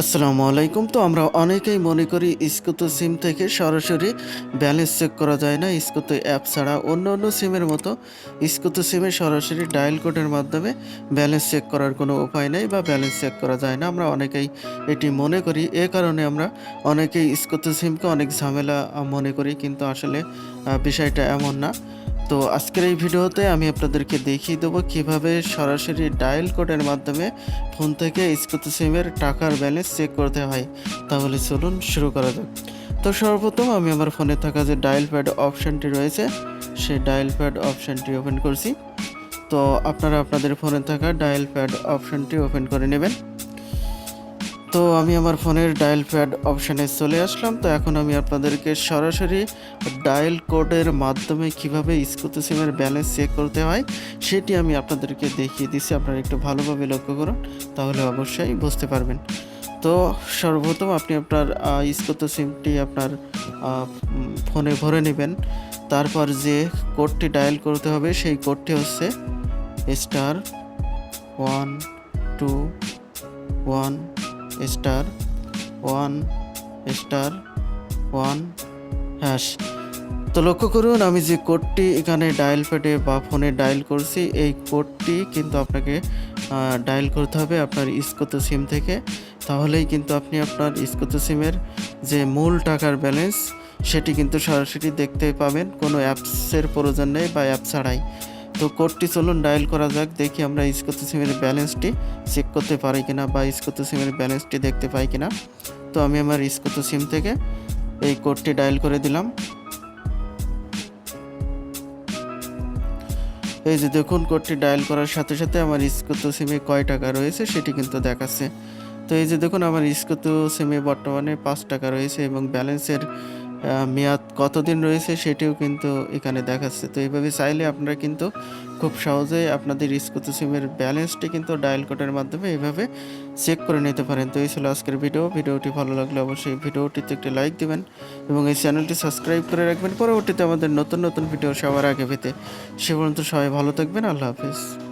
আসসালামু আলাইকুম। তো আমরা অনেকেই মনে করি স্কুতো সিম থেকে সরাসরি ব্যালেন্স চেক করা যায় না। স্কুতো অ্যাপ ছাড়া অন্য অন্য সিমের মতো স্কুতো সিমে সরাসরি ডায়াল কোডের মাধ্যমে ব্যালেন্স চেক করার কোনো উপায় নেই বা ব্যালেন্স চেক করা যায় না। আমরা অনেকেই এটি মনে করি। এ কারণে আমরা অনেকেই স্কুতো সিমকে অনেক ঝামেলা মনে করি। কিন্তু আসলে বিষয়টা এমন না। তো আজকের এই ভিডিওতে আমি আপনাদেরকে দেখিয়ে দেবো কীভাবে সরাসরি ডায়াল কোডের মাধ্যমে ফোন থেকে স্কুতি সিমের টাকার ব্যালেন্স চেক করতে হয়। তাহলে চলুন শুরু করা যাক। তো সর্বপ্রথম আমি আমার ফোনে থাকা যে ডায়াল প্যাড অপশানটি রয়েছে, সেই ডায়াল প্যাড অপশানটি ওপেন করছি। তো আপনারা আপনাদের ফোনে থাকা ডায়াল প্যাড অপশানটি ওপেন করে নেবেন। তো আমি আমার ফোনের ডায়াল প্যাড অপশানে চলে আসলাম। তো এখন আমি আপনাদেরকে সরাসরি ডায়াল কোডের মাধ্যমে কীভাবে স্কুতি সিমের ব্যালেন্স চেক করতে হয়, সেটি আমি আপনাদেরকে দেখিয়ে দিচ্ছি আপনারা একটু ভালোভাবে লক্ষ্য করুন, তাহলে অবশ্যই বুঝতে পারবেন। তো সর্বপ্রথম আপনি আপনার স্কুতো সিমটি আপনার ফোনে ভরে নেবেন। তারপর যে কোডটি ডায়াল করতে হবে, সেই কোডটি হচ্ছে star one, two, one star one star one hash তো লক্ষ্য করুন, আমি যে কোডটি এখানে ডায়াল প্যাডে বা ফোনে ডায়াল করছি, এই কোডটি কিন্তু আপনাকে ডায়াল করতে হবে আপনার ইস্কোতো সিম থেকে। তাহলেই কিন্তু আপনি আপনার ইস্কোতো সিমের যে মূল টাকার ব্যালেন্স সেটি কিন্তু সরাসরি দেখতে পাবেন। কোনো অ্যাপসের প্রয়োজন নেই বা অ্যাপ ছাড়াই। তো কোডটি চলুন ডায়াল করা যাক, দেখি আমরা ইস্কোতো সিমের ব্যালেন্সটি চেক করতে পারি কিনা বা ইস্কোতো সিমের ব্যালেন্সটি দেখতে পাই কিনা। তো আমি আমার ইস্কোতো সিম থেকে, এই কোডটি ডায়াল করে দিলাম। এই যে দেখুন, কোডটি ডায়াল করার সাথে সাথে আমার ইস্কোতো সিমে কয় টাকা রয়েছে সেটি কিন্তু দেখাচ্ছে। তো এই যে দেখুন, আমার ইস্কোতো সিমে বর্তমানে পাঁচ টাকা রয়েছে এবং ব্যালেন্সের মেয়াদ কতদিন রয়েছে সেটিও কিন্তু এখানে দেখাচ্ছে। তো এইভাবে চাইলে আপনারা কিন্তু খুব সহজেই আপনাদের ইস্কোতো সিমের ব্যালেন্সটি কিন্তু ডায়াল কোডের মাধ্যমে এইভাবে চেক করে নিতে পারেন। তো এই ছিল আজকের ভিডিও। ভিডিওটি ভালো লাগলে অবশ্যই ভিডিওটিতে একটি লাইক দিবেন এবং এই চ্যানেলটি সাবস্ক্রাইব করে রাখবেন। পরবর্তীতে আমাদের নতুন নতুন ভিডিও সবার আগে পেতে। সে পর্যন্ত সবাই ভালো থাকবেন। আল্লাহ হাফিজ।